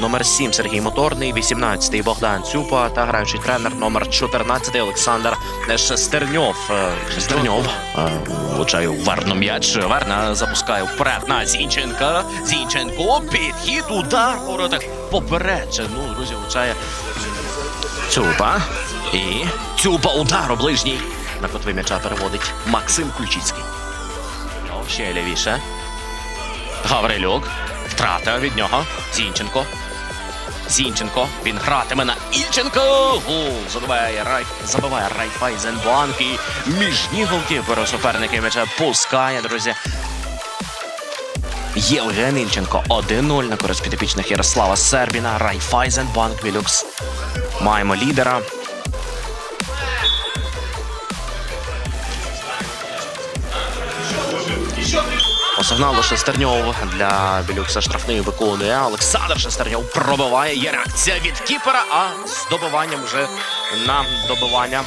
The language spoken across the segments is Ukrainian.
номер 7 Сергій Моторний, 18 Богдан Цюпа та граючий тренер номер 14 Олександр Шестерньов. Е, Шестерньов влучає у Верну м'яч. Верна запускає вперед на Зінченка. Зінченко підхід, удар воротах попередження. Ну, друзі, влучає Цюпа. І Цюпа удар у ближній. На котвий м'яча переводить Максим Ключицький. О, Ще лівіше. Гаврилюк. Втрата від нього. Зінченко. Зінченко. Він гратиме на Ільченко. Гол забиває Райф. Забиває Райфайзенбанк. І між ніг голкіпера суперники м'яча пускає, друзі. Євген Ільченко 1-0 на користь підопічних Ярослава Сербіна. Райфайзенбанк Вілюкс. Маємо лідера. Сигналу Шестерньов для Білюкса штрафний виконує. Олександр Шестерньов пробиває. Є реакція від кіпера, а з добиванням вже на добивання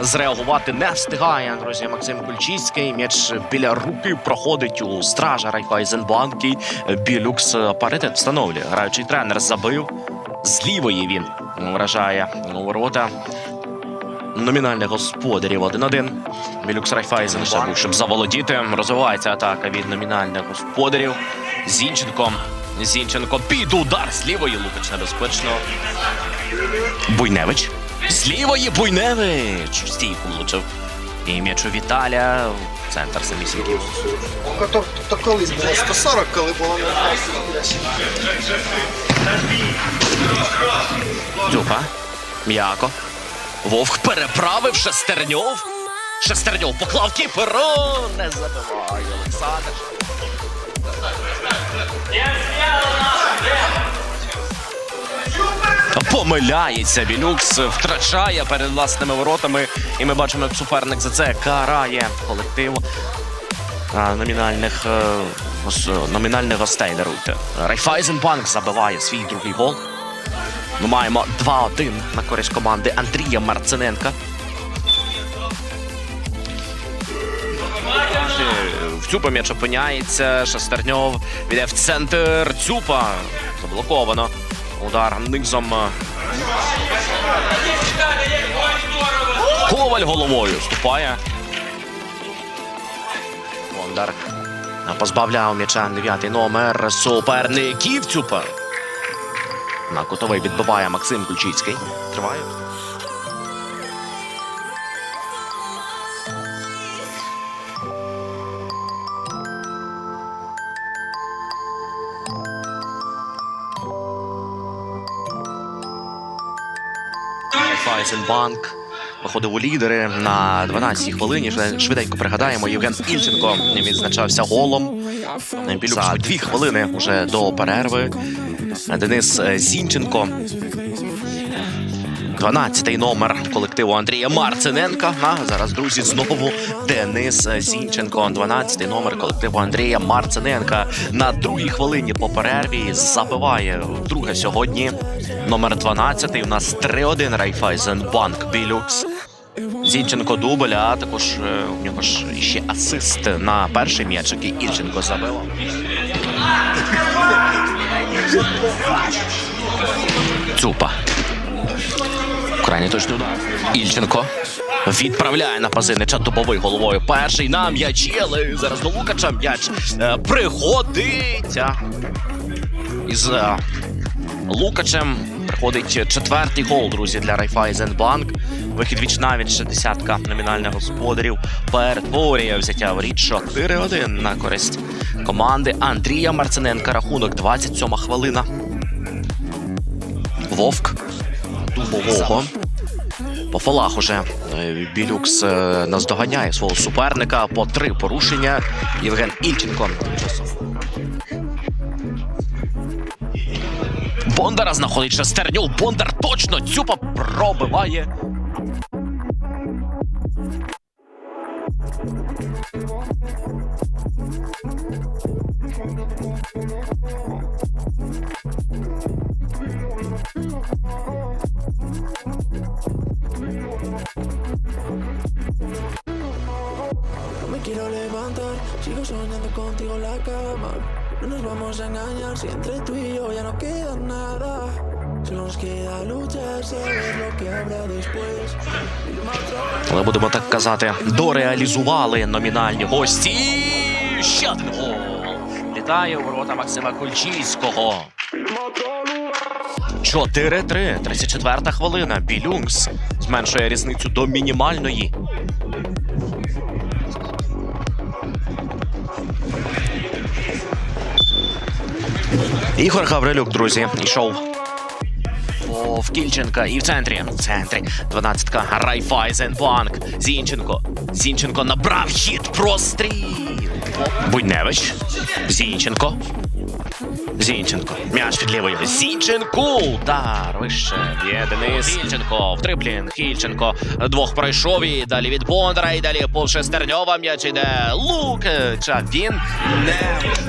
зреагувати не встигає. Друзі, Максим Кульчицький. М'яч біля руки проходить у стража Райфайзенбанк. І Білюкс паритет встановлює. Граючий тренер забив. З лівої він вражає ворота номінальних господарів 1-1. Білюкс Райфайзен забув, щоб заволодіти. Розвивається атака від номінальних господарів. Зінченко. Зінченко під удар з лівої Лукач небезпечно. Буйневич. З лівої Буйневич. Стійку влучив. І м'яч у Віталя. Центр самісінький. То, то колись було 140, коли було Дзюба. М'яко. Вовк переправив Шестерньов. Шестерньов поклав кіпера. Не забиває Олександр. Помиляється Білюкс, втрачає перед власними воротами. І ми бачимо, як суперник за це карає колектив номінальних, е, номінальних гостей даруйте. Райфайзенбанк забиває свій другий гол. Ми маємо 2-1 на користь команди Андрія Марциненка. Цюпа м'яч опиняється. Шестерньов віде в центр. Цюпа заблоковано. Удар низом. Коваль головою вступає. Бондар позбавляв м'яча дев'ятий номер суперників Цюпа. На кутовий відбиває Максим Ключицький. Триває. Файзенбанк виходив у лідери на 12-й хвилині. Швиденько пригадаємо, Євген Ільченко відзначався голом. За дві хвилини вже до перерви. Денис е, Зінченко. 12-й номер колективу Андрія Марциненка. А зараз, друзі, знову Денис Зінченко. 12-й номер колективу Андрія Марциненка. На другій хвилині по перерві забиває вдруге сьогодні. Номер 12 У нас 3-1 Райфайзенбанк Білюкс. Зінченко дубль, а також е, у нього ж ще асист на перший м'яч, який Ільченко забив. Цупа. Крайній точний удар. Ільченко відправляє на Пазинича дубовий головою. Перший на м'ячі, але зараз до Лукача м'яч е, приходить. Із е, Лукачем приходить четвертий гол, друзі, для Райфайзенбанк. Вихід віч навіть ще десятка номінальних господарів перетворює взяття в річ 4-1 на користь команди Андрія Марциненка. Рахунок 27 хвилина. Вовк дубового. По фолах уже е, Білюкс е, наздоганяє свого суперника по три порушення. Євген Ільченко. Бондара знаходить шестерню. Бондар точно цюпа пробиває. Me quiero levantar, sigo soñando contigo la cama. No nos vamos a engañar si entre tú y yo ya no queda nada. Solo nos queda luchar, saber lo que habrá después. Але будемо так казати, дореалізували номінальні гості. Ще один гол. Літає у ворота Максима Кульчійського. 4-3, 34 хвилина. Білюнкс зменшує різницю до мінімальної. Ігор Гаврилюк, друзі, йшов в Кільченка і в центрі. В центрі. 12-ка Райфайзенбанк. Зінченко. Зінченко набрав хід. Простріл. Буйневич. Зінченко. Зінченко. М'яч під лівою. Зінченко. Удар. Вище. Є Денис. Зінченко. В триблін. Хільченко. Двох пройшов і далі від Бондара. І далі по Шестерньова. М'яч йде Лукича. Він не...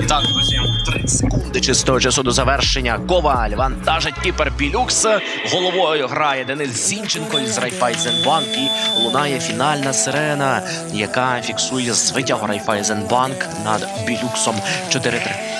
Так, друзі, 30 секунди чистого часу до завершення. Коваль вантажить кіпер Білюкс. Головою грає Денис Зінченко із Райфайзенбанк. І лунає фінальна сирена, яка фіксує звитягу Райфайзенбанк над Білюксом 4-3.